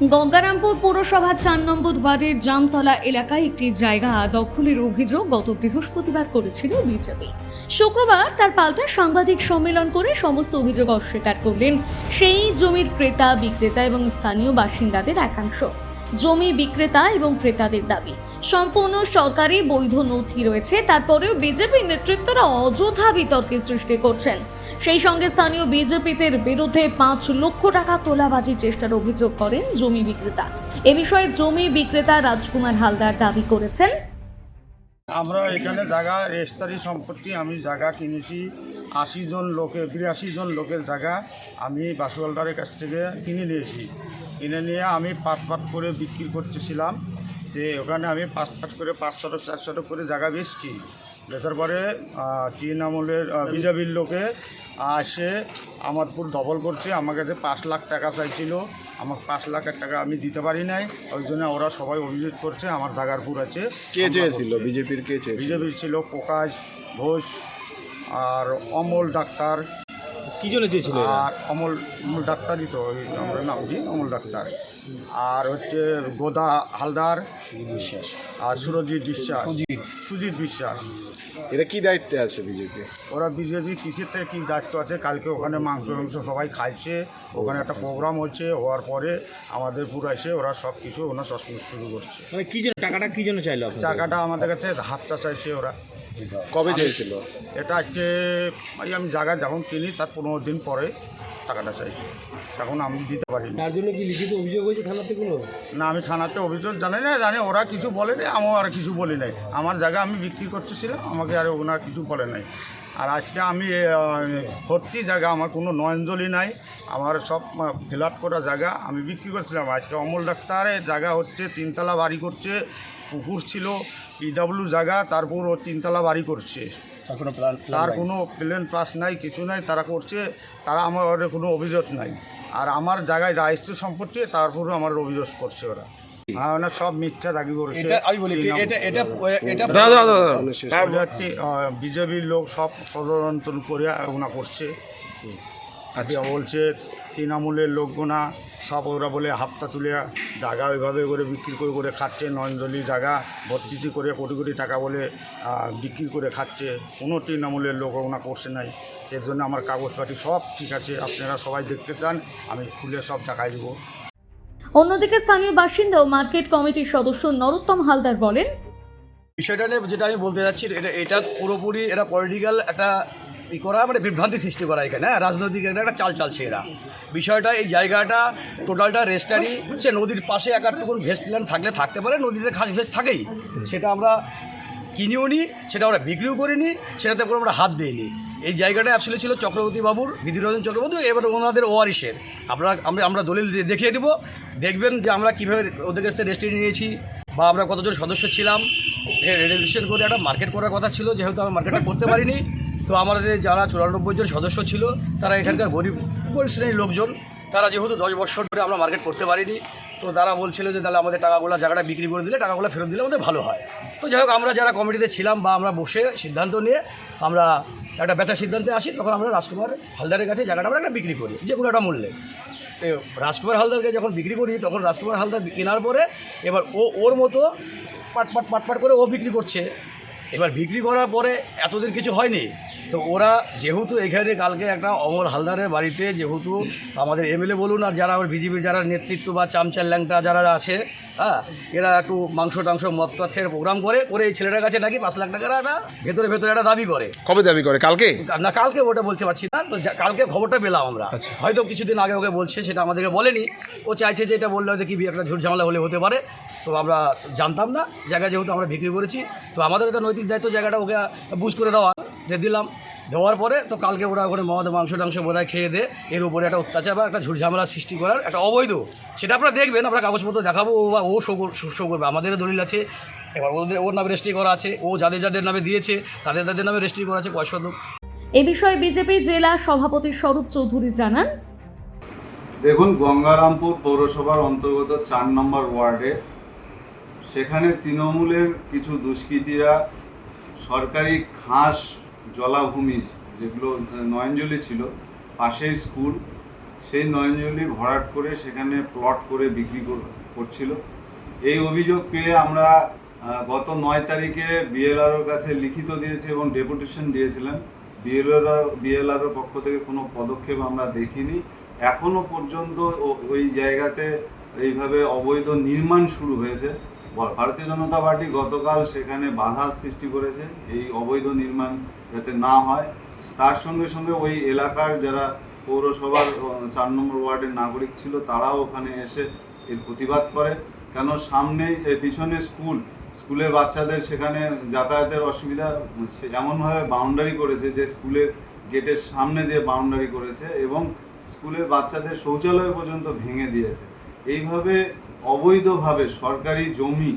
গঙ্গারামপুর পৌরসভা চার নম্বর ওয়ার্ডের জামতলা এলাকায় একটি জায়গা দখলের অভিযোগ গত বৃহস্পতিবার করেছিল বিজেপি। শুক্রবার তার পাল্টা সাংবাদিক সম্মেলন করে সমস্ত অভিযোগ অস্বীকার করলেন সেই জমির ক্রেতা, বিক্রেতা এবং স্থানীয় বাসিন্দাদের একাংশ। জমি বিক্রেতা এবং ক্রেতাদের দাবি। সম্পূর্ণ সরকারি বৈধ নথি রয়েছে, তারপরেও বিজেপি নেতৃত্বরা অযথা বিতর্কের সৃষ্টি করছেন। সেই সঙ্গে স্থানীয় বিজেপিদের বিরুদ্ধে পাঁচ লক্ষ টাকা তোলাবাজির চেষ্টার অভিযোগ করেন জমি বিক্রেতা। এ বিষয়ে জমি বিক্রেতা রাজকুমার হালদার দাবি করেছেন। আমরা এখানে জায়গা, রেস্তারি সম্পত্তি আমি জায়গা কিনেছি। আশি জন লোকে, বিরাশি জন লোকের জায়গা আমি বাসুয়ালদারের কাছ থেকে কিনে নিয়েছি। কিনে নিয়ে আমি পাট পাট করে বিক্রি করতেছিলাম। যে ওখানে আমি পাঁচ পাট করে পাঁচ শতক চার শতক করে জায়গা বেচছি। বেচার পরে তিন চীন আমলের বিজাবির লোকে আসে আমার পুর দখল করছে আমার কাছে পাঁচ লাখ টাকা চাইছিল আমার পাঁচ লাখ টাকা আমি দিতে পারি নাই ওই জন্য ওরা সবাই অভিযোগ করছে আমার জাগারপুর আছে কে চেয়েছিল। বিজেপির কে চেয়েছিল? বিজেপির ছিল প্রকাশ ঘোষ আর অমল ডাক্তার। কি জন্য চেয়েছিল আর অমল অমল ডাক্তারই তো ওই আমরা নাম দিই অমল ডাক্তার। আর হচ্ছে গোদা হালদার বিশ্বাস আর সুরজিৎ বিশ্বাস। সুজিত বিশ্বাস। এরা কি দায়িত্বে আছে বিজেপি ওরা বিজেপি কিসের থেকে কী দায়িত্ব আছে? কালকে ওখানে মাংস মাংস সবাই খাইছে। ওখানে একটা প্রোগ্রাম হচ্ছে হওয়ার পরে আমাদের পুরো এসে ওরা সব কিছু ওনার সব কিছু শুরু করছে। মানে কি জন্য টাকাটা কী জন্য চাইলো টাকাটা আমাদের কাছে হাতটা চাইছে ওরা। কবে চেয়েছিল? এটা আজকে ভাই আমি জায়গা যখন কিনি তার পনেরো দিন পরে টাকাটা চাইছি। এখন আমি দিতে পারি তার জন্য কি লিখিত অভিযোগ হয়েছে থানাতে কোনো? না আমি থানাতে অভিযোগ জানি না জানি ওরা কিছু বলেনি আমার আর কিছু বলি নাই। আমার জায়গা আমি বিক্রি করতেছিলাম আমাকে আর ওনারা কিছু বলে নাই। আর আজকে আমি ভর্তি জায়গা আমার কোনো নয়নজলি নাই। আমার সব ফিল করা জায়গা আমি বিক্রি করছিলাম। আজকে অমল ডাক্তারের জায়গা হচ্ছে তিনতলা বাড়ি করছে পুকুর ছিল পিডাব্লিউ জায়গা তারপর ও তিনতলা বাড়ি করছে। তার কোনো প্লেন পাস নাই? কিছু নাই তারা করছে তারা আমার কোনো অভিযোগ নাই। আর আমার জায়গায় রাইস্ট সম্পত্তি তারপরও আমার অভিযোগ করছে ওরা। হ্যাঁ ওরা সব মিথ্যা দাবি করছে এটা আমি বলি এটা বিজেপির লোক সব ষড়যন্ত্র করে ওনা করছে। আচ্ছা। বলছে তৃণমূলের লোকগুনা সব ওরা বলে হাপ্তা তুলে জায়গা ওইভাবে করে বিক্রি করে করে খাচ্ছে। নয়নজলি জায়গা ভর্তিটি করে কোটি কোটি টাকা বলে বিক্রি করে খাচ্ছে। কোনো তৃণমূলের লোক ওনা করছে নাই। সেই জন্য আমার কাগজপাতি সব ঠিক আছে। আপনারা সবাই দেখতে চান আমি খুলে সব দেখাই দেবো। অন্যদিকে স্থানীয় বাসিন্দা ও মার্কেট কমিটির সদস্য নরোত্তম হালদার বলেন, বিষয়টা নিয়ে যেটা আমি বলতে যাচ্ছি, এটা এটা পুরোপুরি এটা পলিটিক্যাল একটা ই করা মানে বিভ্রান্তি সৃষ্টি করা এখানে হ্যাঁ? রাজনৈতিক একটা চাল চালছে এরা। বিষয়টা এই জায়গাটা টোটালটা রেস্টারি সে নদীর পাশে এক আধটুকু ভেস্ট ল্যান্ড থাকলে থাকতে পারে, নদীতে খাস ভেস্ট থাকেই। সেটা আমরা কিনেও নিই সেটা আমরা বিক্রিও করিনি, সেটাতে কোনো আমরা হাত দিইনি। এই জায়গাটা অ্যাকচুয়ালি ছিল চক্রবর্তী বাবুর বিধিরঞ্জন চক্রবর্তী, এবার ওনাদের ওয়ারিসের আপনারা, আমরা আমরা দলিল দেখিয়ে দেবো। দেখবেন যে আমরা কীভাবে ওদের কাছ থেকে রেস্ট্রি নিয়েছি বা আমরা কতজন সদস্য ছিলাম। রেজিস্ট্রেশন করে একটা মার্কেট করার কথা ছিল, যেহেতু আমরা মার্কেটটা করতে পারিনি। তো আমাদের যারা চুরানব্বই জন সদস্য ছিল, তারা এখানকার গরিব গরিব শ্রেণির লোকজন, তারা যেহেতু দশ বছর ধরে আমরা মার্কেট করতে পারিনি তো তারা বলছিল যে তাহলে আমাদের টাকাগুলো জায়গাটা বিক্রি করে দিলে টাকাগুলো ফেরত দিলে আমাদের ভালো হয়। তো যাই হোক, আমরা যারা কমিটিতে ছিলাম বা আমরা বসে সিদ্ধান্ত নিয়ে আমরা একটা বেচার সিদ্ধান্তে আসি, তখন আমরা রাজকুমার হালদারের কাছে জায়গাটা আমরা একটা বিক্রি করি, যে কোনো একটা মূল্যে। রাজকুমার হালদারকে যখন বিক্রি করি, তখন রাজকুমার হালদার কেনার পরে এবার ও, ওর মতো পাট পাট পাট পাট করে ও বিক্রি করছে। এবার বিক্রি করার পরে এতদিন কিছু হয়নি। তো ওরা যেহেতু এখানে কালকে একটা অমল হালদারের বাড়িতে যেহেতু আমাদের এমএলএ বলুন আর যারা আমার বিজেপির যারা নেতৃত্ব বা চামচার ল্যাংটা যারা আছে হ্যাঁ এরা একটু মাংস টাংস মদ তথ্যের প্রোগ্রাম করে করে এই ছেলেটার কাছে নাকি পাঁচ লাখ টাকার একটা ভেতরে ভেতরে একটা দাবি করে। কবে দাবি করে? কালকে? না কালকে ওটা বলতে পারছি না তো কালকে খবরটা পেলাম আমরা। হয়তো কিছুদিন আগে ওকে বলছে সেটা আমাদেরকে বলেনি। ও চাইছে যে এটা বললে হয়তো কি একটা ঝুট ঝামেলা হলে হতে পারে তো আমরা জানতাম না। জায়গা যেহেতু আমরা বিক্রি করেছি তো আমাদের একটা নৈতিক দায়িত্ব জায়গাটা ওকে বুঝ করে দেওয়া। যে দিলাম। দেওয়ার পরে তো কালকে ওরা ওখানে মদ মাংস টাংস বোধহয় খেয়ে দে এর উপরে একটা অত্যাচার বা একটা ঝুটঝামেলা সৃষ্টি করার একটা অবৈধ। সেটা আপনারা দেখবেন আমরা কাগজপত্র দেখাবো ও বা ও শো শো করবে। আমাদেরও দলিল আছে। এবার ওদের ওর নামে রেজিস্ট্রি করা আছে। ও যাদের যাদের নামে দিয়েছে তাদের তাদের নামে রেজিস্ট্রি করা আছে পয়সা লোক এ বিষয়ে বিজেপি জেলা সভাপতি স্বরূপ চৌধুরী জানান। দেখুন গঙ্গারামপুর পৌরসভার অন্তর্গত চার নম্বর ওয়ার্ডে সেখানে তৃণমূলের কিছু দুষ্কৃতীরা সরকারি ঘাস জলাভূমি, যেগুলো নয়নজলি ছিল, পাশেই স্কুল, সেই নয়নজলি ভরাট করে সেখানে প্লট করে বিক্রি কর- করছিল। এই অভিযোগ পেয়ে আমরা গত নয় তারিখে বিএলআরওর কাছে লিখিত দিয়েছি এবং ডেপুটেশন দিয়েছিলাম। বিএলআর বিএলআরওর পক্ষ থেকে কোনো পদক্ষেপ আমরা দেখিনি। এখনও পর্যন্ত ওই জায়গাতে এইভাবে অবৈধ নির্মাণ শুরু হয়েছে। ভারতীয় জনতা পার্টি গতকাল সেখানে বাধা সৃষ্টি করেছে, এই অবৈধ নির্মাণ যাতে না হয়। তার সঙ্গে সঙ্গে ওই এলাকার যারা পৌরসভার চার নম্বর ওয়ার্ডের নাগরিক ছিল, তারাও ওখানে এসে এর প্রতিবাদ করে। কেন সামনে পিছনে স্কুল, স্কুলের বাচ্চাদের সেখানে যাতায়াতের অসুবিধা এমনভাবে বাউন্ডারি করেছে যে স্কুলের গেটের সামনে দিয়ে বাউন্ডারি করেছে এবং স্কুলের বাচ্চাদের শৌচালয় পর্যন্ত ভেঙে দিয়েছে। এইভাবে অবৈধভাবে সরকারি জমি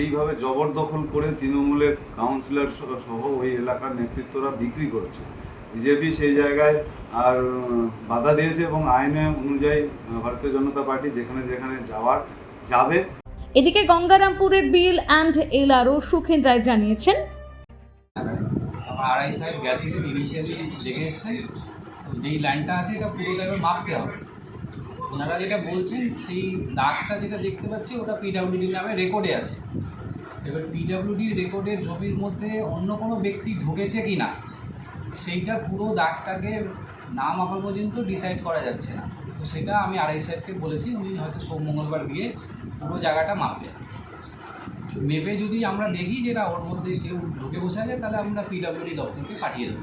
এইভাবে জবরদখল করে তৃণমূলের কাউন্সিলর সহ সহ ওই এলাকার নেতৃত্বরা বিক্রি করছে। বিজেপি সেই জায়গায় আর বাধা দিয়েছে এবং আইনে অনুযায়ী ভারতীয় জনতা পার্টি যেখানে যেখানে যাওয়ার যাবে। এদিকে গঙ্গারামপুরের BL and L LRO Sukhen Ray জানিয়েছেন। আমার আড়াই সাহেব গেছিলেন ইনিশিয়ালি লেগে এসছেন তো যেই লাইনটা আছে এটা পুরোটা এবার মাপতে হবে। ওনারা যেটা বলছেন, সেই দাগটা যেটা দেখতে পাচ্ছি, ওটা পিডাব্লিউডি নামে রেকর্ডে আছে। এবার পিডাব্লিউডি রেকর্ডের ছবির মধ্যে অন্য কোনো ব্যক্তি ঢুকেছে কি না, সেইটা পুরো দাগটাকে না মাপা পর্যন্ত ডিসাইড করা যাচ্ছে না। তো সেটা আমি আড়াই সাহেবকে বলেছি, উনি হয়তো সোম মঙ্গলবার গিয়ে পুরো জায়গাটা মাপবেন। মেপে যদি আমরা দেখি যেটা ওর মধ্যে কেউ ঢুকে বসে আছে, তাহলে আমরা পিডাব্লিউডি দপ্তরকে পাঠিয়ে দেবো।